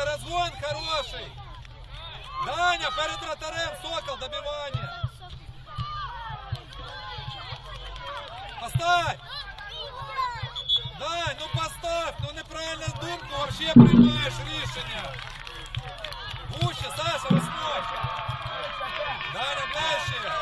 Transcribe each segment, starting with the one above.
Міша, розгон хороший. Даня, перед вратарем, Сокол, добивание. Поставь. Дань, ну поставь, ну неправильно думку вообще приймаєш рішення. Гуще, Саша, восьмой. Даня, ближче.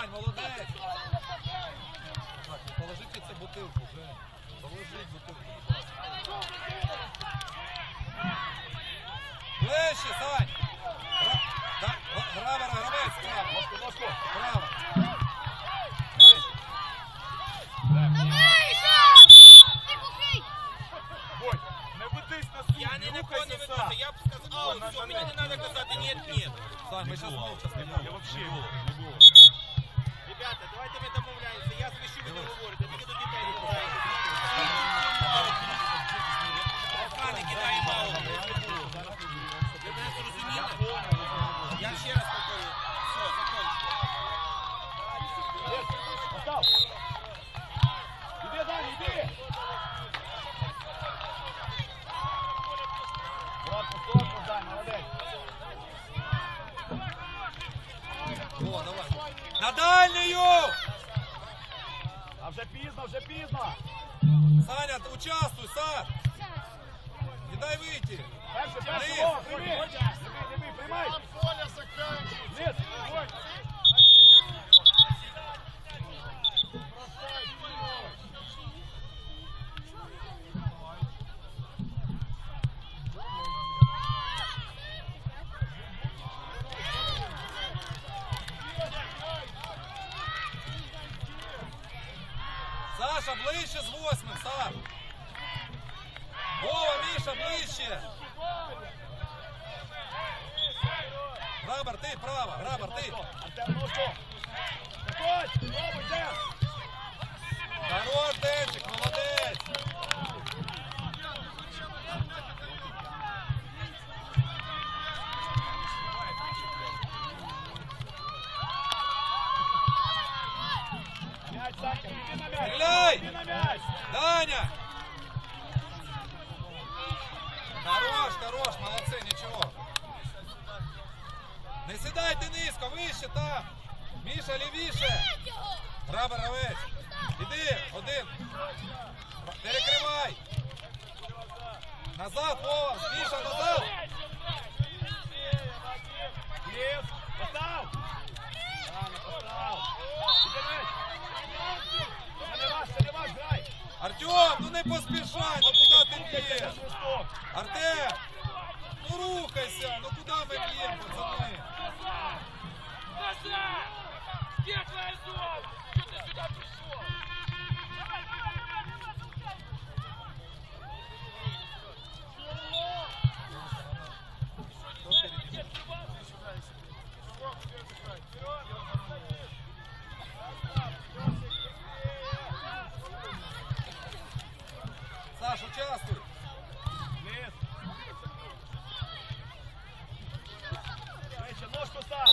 Сань, молодець. Так, положите це бутилку вже. Положіть бутилку. Ближче, Сань. Гра... Да, г- Гравер, гравець, справа. Не ведись на суд, Я не ведуся, я б сказав, а, все, мені не треба казати, ні, ні. Сань, ми зараз мовча Я вообще не було. Ребята, давайте ми домовляємося, я свищу, ви не говорите, тільки до дітей не Саша, ближче з восьмим, Саш. Вова, Міша, ближче. ti, prava, hrabar ti. Artem. Tako, Перекривай. Назад, Вова, Міша, назад. Лев. Постав. Рано, постав. Артем, ну не поспішай, ну куди ти б'єш? Артем, ну рухайся, ну куди ми б'ємо, пацани? Саш, участвуй. Низ. Ближче, ножку став.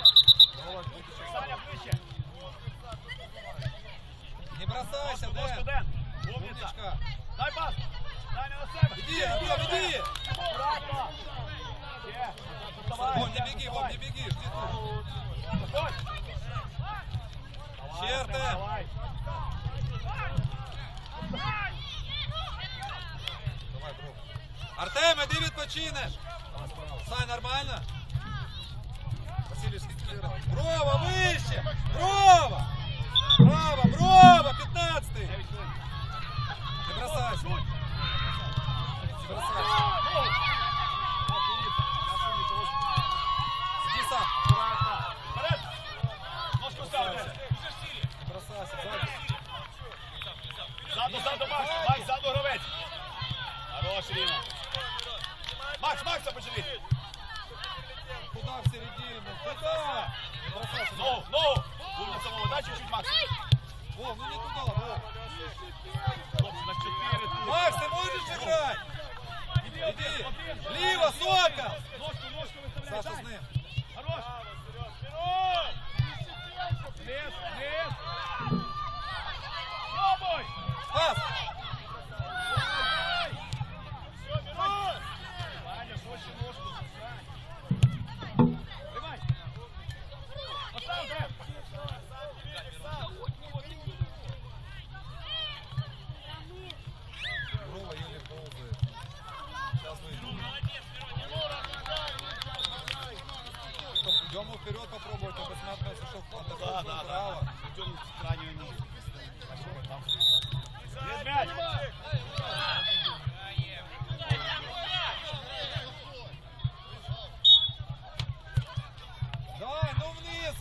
Саня, ближче. Не бросайся, Ножку, Дэн. Дэн. Умниця. Умничка. Дай пас. Даня на себе. Иди, Артем, иди. Аккуратно. Ще. Доставай. Вов, не беги, Вов, не беги, жди тут. Заходь. Ще, Артем. Артем, іди відпочинеш. Сань, нормально? Василій, скільки? Брова, вище! Брова! Брова, 15 Дев'ять хвилин. Не бросайся. Не бросайся. Иди сам. Вперед! Ножку став, де? Не бросайся, сзади. Ззаду, ззаду, Макс! Ззаду гравець! Хорош, Ріна! Макс, Макса почали! Куда в середину? Куда? Бросайся. Ногу, ногу! Будь на самому, дай чуть-чуть, Макс! Вов, ну не туда, Вов. Хлопці, на чотири тут! Макс, ты можешь играть? Іди! Ліво, сока. Ножку, ножку виставляй! Саша с ним. Хорош! Вниз, вниз! Пробуй! Пас. Ваня, швидше ножку. Тримай! Постав, Дев! Брова еле ползает. Сейчас выйдем. Идем вперед попробовать, чтобы снятно сошел в Да, да, да. право. Идем в крайнюю ногу. Вниз мяч! Дай, ну вниз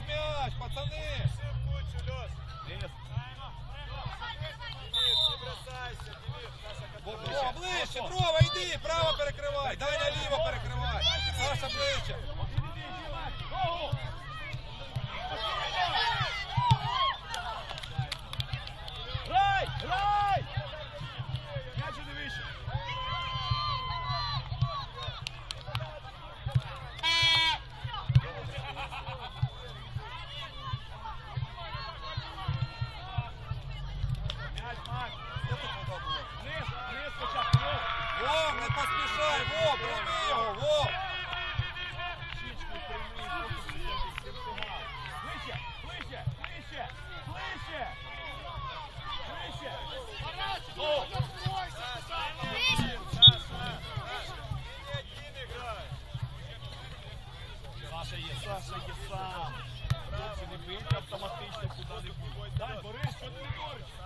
О, ближче, дрова, йди, право перекривай, дай наліво перекривай. Саша ближче. Іди, іди, іди, Макс. Ногу! Грай! Грай! М'яч іди вище. М'яч, Макс. Вниз, вниз спочатку. Вов. Не поспішай, Вов, прийми його, Вов. Щічку прийми. Ближче, ближче, ближче, ближче. Ближче. Саша є, сам. Хлопці, не автоматично куди-небудь. Дай, Борис, що ти не?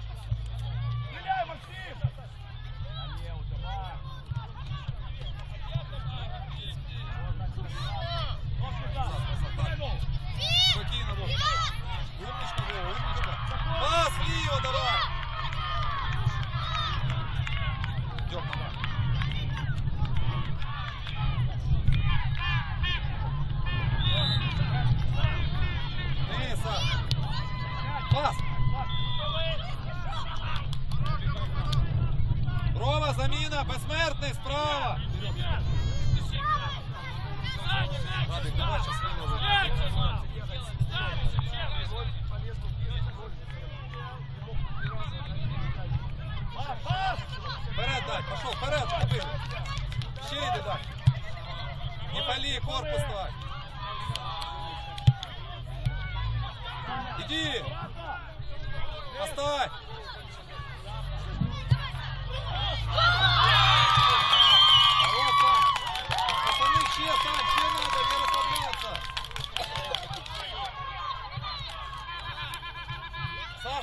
Іди, Макс. Іди, Макс, дай пас. Стріляй, Максим. А ні, уже Макс. Ножки там. Дай ногу. Спокійно, Вов. Умничка, Вов, умничка. Пас вліво давай. Идем, давай. Вниз, Саша. Пас. Брова, заміна, безсмертний справа. Радик, давай щасливо. Пас, пас. Вперед дай, пошел, вперед, вперед. Ще йди дай. Не пали, корпус дай.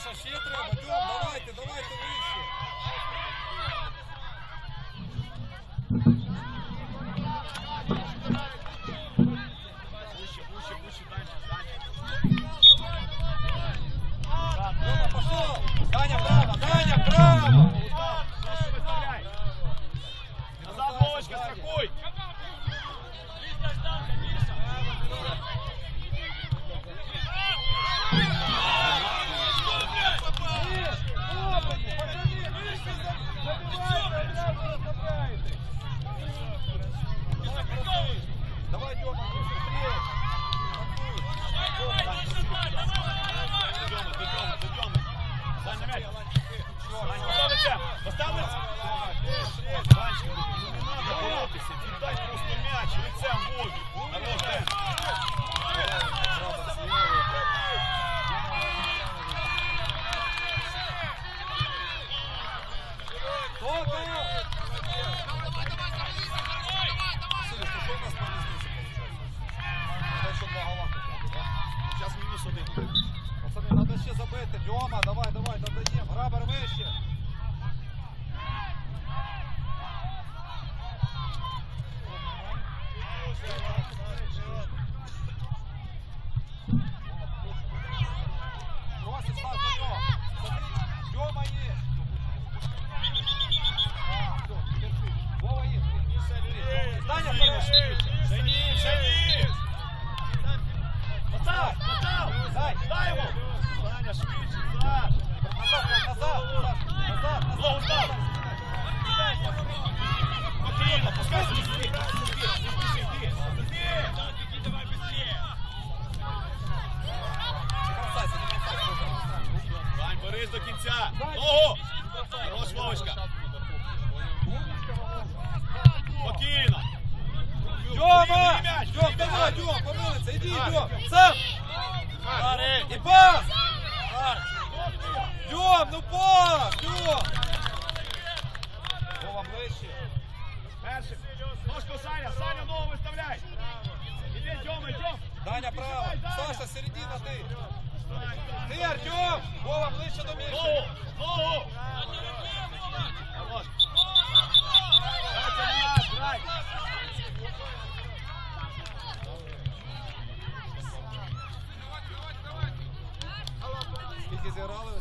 Саша, ще треба, давайте, давайте вище. Вище, вище, вище, дальше, дальше. Дема, пошел. Даня, браво! Даня, право. Устав, ножку виставляй. Назад, Вовочка, страхуй. Давай, Дема, быстрее. До Дьоми, до Дьоми, до Дьоми. Сань, на м'яч. Сань, поставиться, поставиться. Санечка, мінус один. Пацани, треба ще забити. Дьома, давай, давай, додаємо. Грабер вище. Просить Стас до нього. Смотри, Дьома є. А, все, держи. Вова є. Даня, вперед. Жені, Жені! Постав, постав! Дай. Дай йому! Саня, швидше, Саш! Назад, назад, назад, назад. Давай быстрее! До кінця! Ногу! Хорош, Вовочка! Спокійно! Дьом, бери давай, м'яч. Помилиться, іди, Дьом, сам! Гари! Пас! Дьом, ну пас! Вова, ближче. Перший. Ножку Саня, Саня ногу виставляй. Іди. Даня право, Саша, середина ти. Ти, Артем! Вова, ближче до м'яча. Ногу, ногу. Катя, не наш, грай. Сьогодні?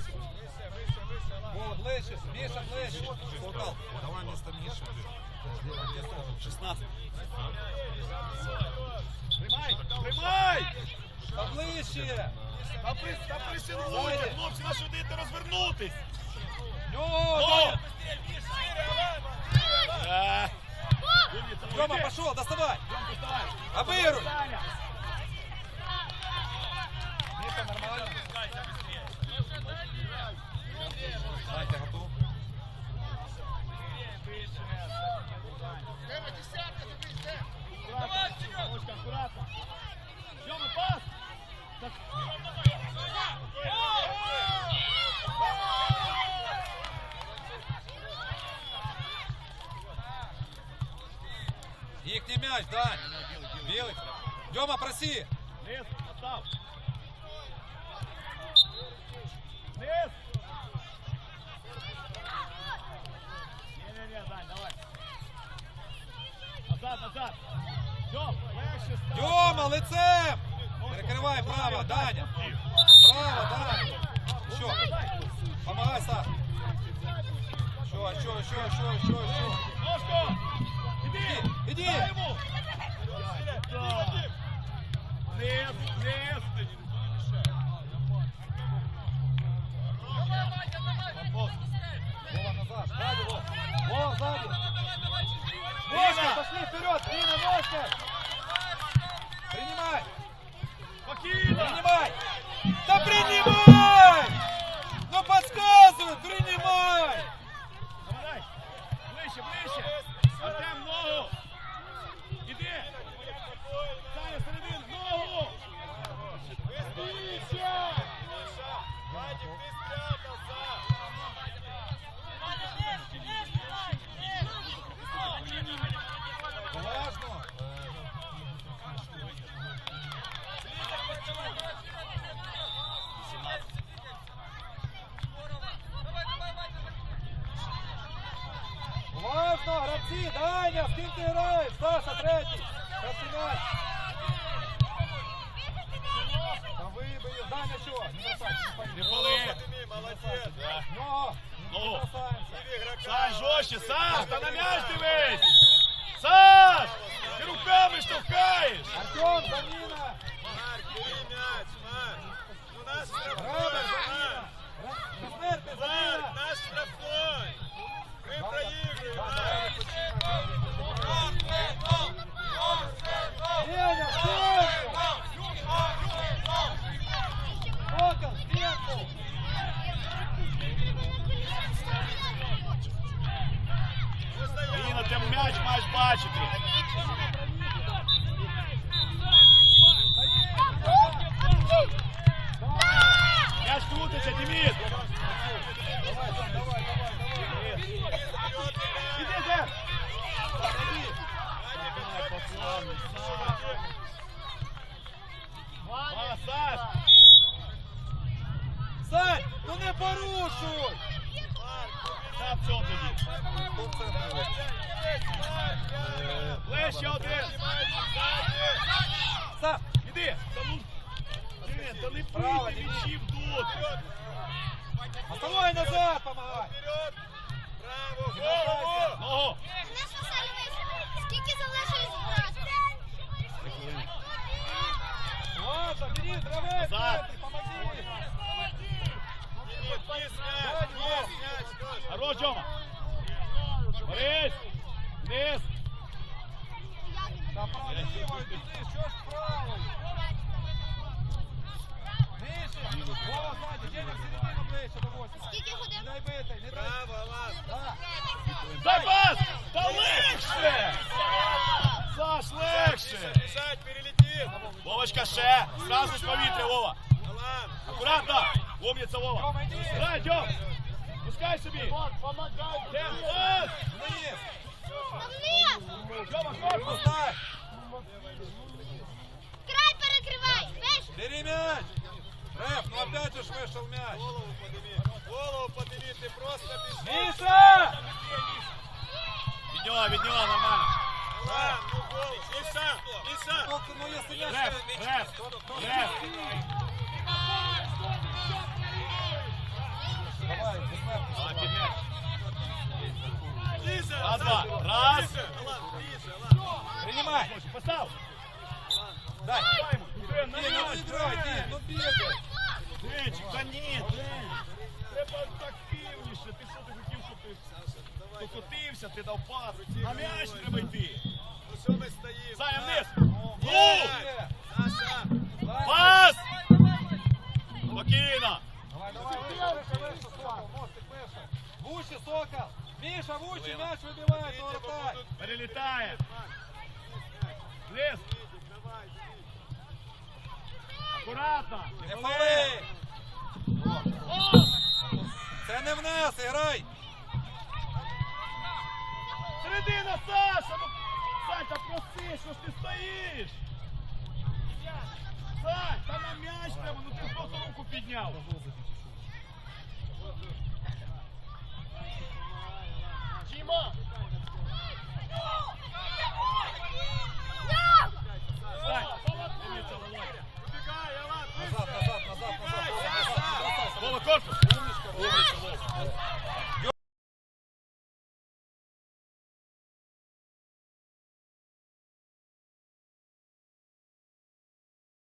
Вова, ближче, Міша, ближче. Полтав. Давай місто Міші. 16. Тримай, тримай. Та ближче! Та, при, та хлопці, на що дайте розвернутись. Ньо, О! Е. Пошел, доставай! Дьом, доставай. Обыгрывай. Саня. Миша, нормально? Дайте, готов? Аккуратно, аккуратно. М'яч, Дань! Білий. Дьома, проси! Низ, постав. Низ. Не-не-не, Дань, давай. Назад, назад. Дьом, легше став. Дьома, лицем! Перекривай право, Даня! Право, Даня! Що? Помагай, Саш! Що, що, що, що, що, що? Ножку! Іди! Іди! Дай йому! Так. Низ, низ! Ближче, ближче! Артем, ногу! Іди! Саня, середину! Ногу! Ближче! Важно! Гравці, Даня, з ким ти граєш? Саша, третій. Починай. Та вибив. Даня, що? Не бросай. Молодець! Ну, ну. Саш, жорстче! Саш, та на м'яч дивись! Саш! Ти руками штовхаєш! Артем, заміна. Ліна, ти м'яч маєш бачити. М'яч крутиться, Деміт. Давай, давай, давай, давай. Іди, Ден. Ва, Саш. Ну не порушуй! На в цьому тоді. Тут центр вийшов. Ближче один. Став! Іди. Та ну. Блін, та не пийте іди. тут. Оставай назад, помагай! Браво! Не лишайся. Голову! Ногу. Скільки залишилось грати? Ладно, бери, травай, Назад. помоги! Ніс, ніс м'яч! Ніс м'яч! Кош. Хорош, Дьома. Борис. Вниз. Право, що ж правою? Нижче! Вова, ззаді, Женя, середину ближче до восьмого. Скільки годин? Не дай битий, не дай. Браво, Алан! Дай пас. Та легше. Саш, легше. Бежать, перелетит! Вовочка ще. Зразу з повітря, Вова. Аккуратно. Умниця, Вова. Йди. Пускай собі. Пускай! Край перекривай! Бери мяч! Реф, ну опять уж вышел мяч! Голову подними! Голову подними! Ты просто бежишь! Миша! Від нього, від нього, нормально. Алан, ну голову! Миша! Миша! Только, ну если мяч... Реф, реф, реф. Давай, А, під м'яч. Ближе! Принимай! Постав. Дай! Дай йому. Ден, на ну м'яч, играй, Ден. Дин, ну бегай! Денчик, та ні, Ден. Треба активніше. Ти що ти хотів, щоб ти докотився, ти дав пас. На треба йти. Ну вниз. Ну, Ну! Пас! Спокійно. Давай, давай, выше, выше, выше, Сокол, мостик выше! Вучи, Сокол! Миша, Вучи, мяч выбивает, ну вратай! Перелітає. Вниз. Давай! Акуратно. Не пали! Це не в нас, грай! Середина, Саша! Ну, Сань, та проси, що ж ти стоїш? Сань, там на м'яч треба, ну ти просто руку підняв. Чима! Назад, назад, назад, назад. Вова, корпус! Умничка, умничка,